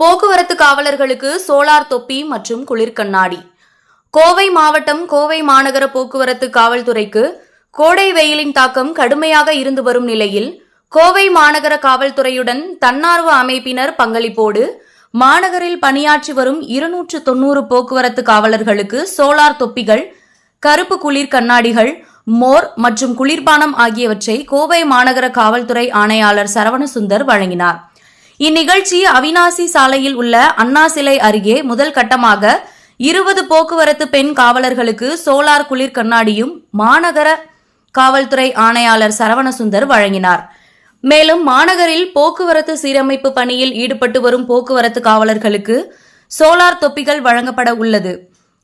போக்குவரத்து காவலர்களுக்கு சோலார் தொப்பி மற்றும் குளிர்கண்ணாடி. கோவை மாவட்டம் கோவை மாநகர போக்குவரத்து காவல்துறைக்கு கோடை வெயிலின் தாக்கம் கடுமையாக இருந்து வரும் நிலையில் கோவை மாநகர காவல்துறையுடன் தன்னார்வ அமைப்பினர் பங்களிப்போடு மாநகரில் பணியாற்றி வரும் இருநூற்று தொன்னூறு போக்குவரத்து காவலர்களுக்கு சோலார் தொப்பிகள் கருப்பு குளிர் கண்ணாடிகள் மோர் மற்றும் குளிர்பானம் ஆகியவற்றை கோவை மாநகர காவல்துறை ஆணையாளர் சரவணசுந்தர் வழங்கினார். இந்நிகழ்ச்சி அவினாசி சாலையில் உள்ள அண்ணா சிலை அருகே முதல் கட்டமாக இருபது போக்குவரத்து பெண் காவலர்களுக்கு சோலார் குளிர் கண்ணாடியும் மாநகர காவல்துறை ஆணையாளர் சரவணசுந்தர் வழங்கினார். மேலும் மாநகரில் போக்குவரத்து சீரமைப்பு பணியில் ஈடுபட்டு வரும் போக்குவரத்து காவலர்களுக்கு சோலார் தொப்பிகள் வழங்கப்பட உள்ளது.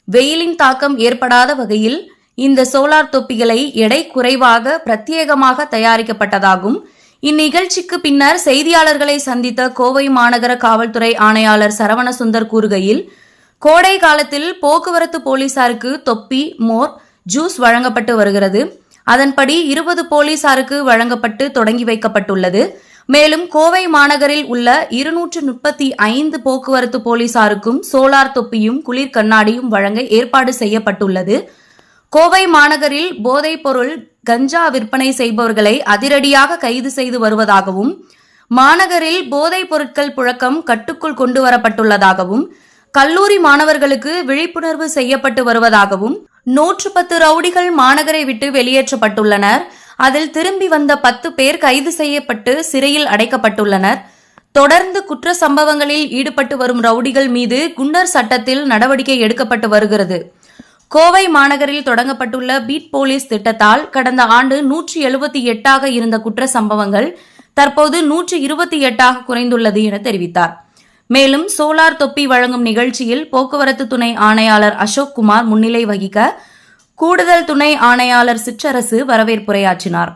வெயிலின் தாக்கம் ஏற்படாத வகையில் இந்த சோலார் தொப்பிகளை எடை குறைவாக பிரத்யேகமாக தயாரிக்கப்பட்டதாகும் இந்நிகழ்ச்சிக்கு பின்னர் செய்தியாளர்களை சந்தித்த கோவை மாநகர காவல்துறை ஆணையாளர் சரவணசுந்தர் கூறுகையில் கோடை காலத்தில் போக்குவரத்து போலீசாருக்கு தொப்பி மோர் ஜூஸ் வழங்கப்பட்டு வருகிறது. அதன்படி இருபது போலீசாருக்கு வழங்கப்பட்டு தொடங்கி வைக்கப்பட்டுள்ளது. மேலும் கோவை மாநகரில் உள்ள இருநூற்று முப்பத்தி ஐந்து போக்குவரத்து போலீசாருக்கும் சோலார் தொப்பியும் குளிர் கண்ணாடியும் வழங்க ஏற்பாடு செய்யப்பட்டுள்ளது. கோவை மாநகரில் போதைப் பொருள் கஞ்சா விற்பனை செய்பவர்களை அதிரடியாக கைது செய்து வருவதாகவும் மாநகரில் போதைப் பொருட்கள் புழக்கம் கட்டுக்குள் கொண்டு வரப்பட்டுள்ளதாகவும் கல்லூரி மாணவர்களுக்கு விழிப்புணர்வு செய்யப்பட்டு வருவதாகவும் நூற்று பத்து ரவுடிகள் மாநகரை விட்டு வெளியேற்றப்பட்டுள்ளனர். அதில் திரும்பி வந்த பத்து பேர் கைது செய்யப்பட்டு சிறையில் அடைக்கப்பட்டுள்ளனர். தொடர்ந்து குற்ற சம்பவங்களில் ஈடுபட்டு வரும் ரவுடிகள் மீது குண்டர் சட்டத்தில் நடவடிக்கை எடுக்கப்பட்டு வருகிறது. கோவை மாநகரில் தொடங்கப்பட்டுள்ள பீட் போலீஸ் திட்டத்தால் கடந்த ஆண்டு நூற்றி எழுபத்தி எட்டாக இருந்த குற்ற சம்பவங்கள் தற்போது நூற்றி இருபத்தி எட்டாக குறைந்துள்ளது என தெரிவித்தார். மேலும் சோலார் தொப்பி வழங்கும் நிகழ்ச்சியில் போக்குவரத்து துணை ஆணையாளர் அசோக் குமார் முன்னிலை வகிக்க கூடுதல் துணை ஆணையாளர் சிற்றரசு வரவேற்புரையாற்றினார்.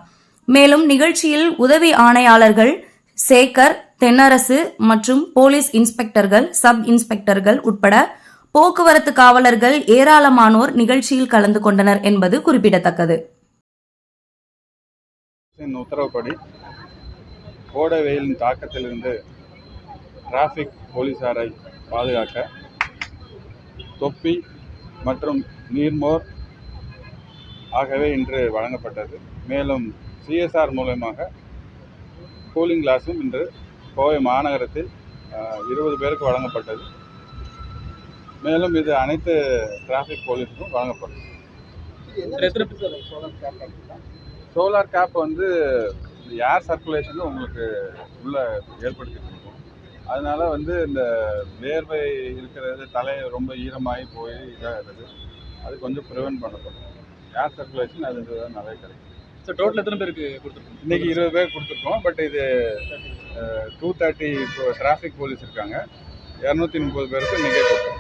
மேலும் நிகழ்ச்சியில் உதவி ஆணையாளர்கள் சேகர் தென்னரசு மற்றும் போலீஸ் இன்ஸ்பெக்டர்கள் சப் இன்ஸ்பெக்டர்கள் உட்பட போக்குவரத்து காவலர்கள் ஏராளமானோர் நிகழ்ச்சியில் கலந்து கொண்டனர் என்பது குறிப்பிடத்தக்கது. உத்தரவுப்படி கோடை வெயிலின் தாக்கத்திலிருந்து டிராஃபிக் போலீசாரை பாதுகாக்க தொப்பி மற்றும் நீர்மோர் ஆகவே இன்று வழங்கப்பட்டது. மேலும் சிஎஸ்ஆர் மூலயமாக கூலிங் கிளாஸும் இன்று கோவை மாநகரத்தில் இருபது பேருக்கு வழங்கப்பட்டது. மேலும் இது அனைத்து டிராஃபிக் போலீஸுக்கும் வழங்கப்படும். சோலார் கேப் வந்து ஏர் சர்க்குலேஷனில் உங்களுக்கு உள்ள ஏற்படுத்திட்டு இருக்கும். அதனால வந்து இந்த வேர்வை இருக்கிறது தலை ரொம்ப ஈரமாகி போய் இதாகிறது. அது கொஞ்சம் ப்ரிவென்ட் பண்ணப்படும். ஏர் சர்க்குலேஷன் அது நிறைய கிடைக்கும். சார் டோட்டல் எத்தனை பேருக்கு கொடுத்துருக்கோம் இன்னைக்கு இருபது பேர் கொடுத்துருக்கோம். பட் இது டூ தேர்ட்டி இப்போ டிராஃபிக் போலீஸ் இருக்காங்க. இரநூத்தி முப்பது பேருக்கு இன்றைக்கே கொடுத்துருக்கோம்.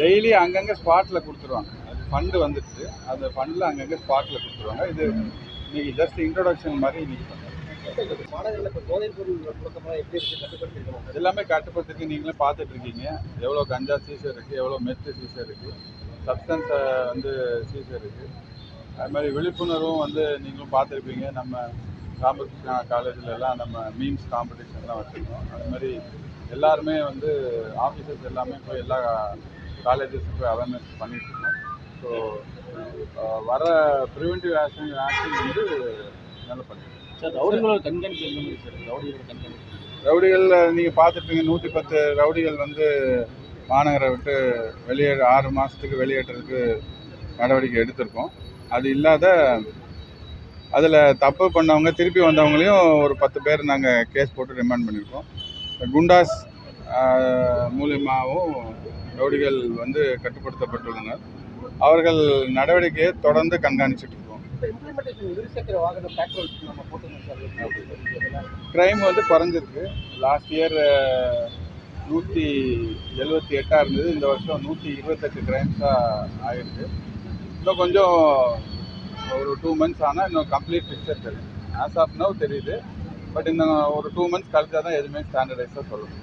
டெய்லி அங்கங்கே ஸ்பாட்டில் கொடுத்துருவாங்க. அது ஃபண்டு வந்துடுச்சு அந்த ஃபண்டில் அங்கங்கே ஸ்பாட்டில் கொடுத்துருவாங்க. இது இன்னைக்கு ஜஸ்ட் இன்ட்ரொடக்ஷன் மாதிரி இன்னைக்கு எப்படி எல்லாமே கட்டுப்படுத்திருக்கு நீங்களே பார்த்துட்டு இருக்கீங்க எவ்வளோ கஞ்சா சீசர் இருக்குது எவ்வளோ மெத்து சீசர் இருக்குது சப்ஸ்டன்ஸை வந்து சீசர் இருக்குது அது மாதிரி விழிப்புணர்வும் வந்து நீங்களும் பார்த்துருப்பீங்க. நம்ம ராமகிருஷ்ணா காலேஜில் எல்லாம் நம்ம மீம்ஸ் காம்படிஷன்லாம் வச்சுருக்கோம். அது மாதிரி எல்லாருமே வந்து ஆஃபீஸர்ஸ் எல்லாமே போய் எல்லா காலேஜஸும் போய் அவேர்னஸ் பண்ணிகிட்ருக்கோம் ஸோ வர ப்ரிவென்டிவ் ஆக்ஷன் ஆக்ஷன் வந்து நல்லா பண்ணிருக்கோம் சார் ரவுடிகளோட கண்காணிப்பு எந்த மாதிரி சார்? ரவுடிகளோட கண்காணிப்பு ரவுடிகள் நீங்கள் பார்த்துருப்பீங்க நூற்றி பத்து ரவுடிகள் வந்து மாநகரை விட்டு வெளியேற ஆறு மாதத்துக்கு வெளியேற்றதுக்கு நடவடிக்கை எடுத்திருக்கோம். அது இல்லாத அதில் தப்பு பண்ணவங்க திருப்பி வந்தவங்களையும் ஒரு பத்து பேர் நாங்கள் கேஸ் போட்டு ரிமாண்ட் பண்ணியிருக்கோம் குண்டாஸ் மூலியமாகவும் ரவுடிகள் வந்து கட்டுப்படுத்தப்பட்டுள்ளனர். அவர்கள் நடவடிக்கையை தொடர்ந்து கண்காணிச்சுட்டு இருக்கோம். க்ரைம் வந்து குறைஞ்சிருக்கு. லாஸ்ட் இயர் நூற்றி எழுபத்தி எட்டாக இருந்தது. இந்த வருஷம் நூற்றி இருபத்தெட்டு கிரைம்ஸாக ஆகிருக்கு இன்னும் கொஞ்சம் ஒரு டூ மந்த்ஸ் ஆனால் இன்னும் கம்ப்ளீட் பிக்சர் தெரியும். ஆஸ் ஆஃப் நவ் தெரியுது. பட் இன்னும் ஒரு டூ மந்த்ஸ் கழிச்சா தான் எதுவுமே ஸ்டாண்டர்டைஸாக சொல்லணும்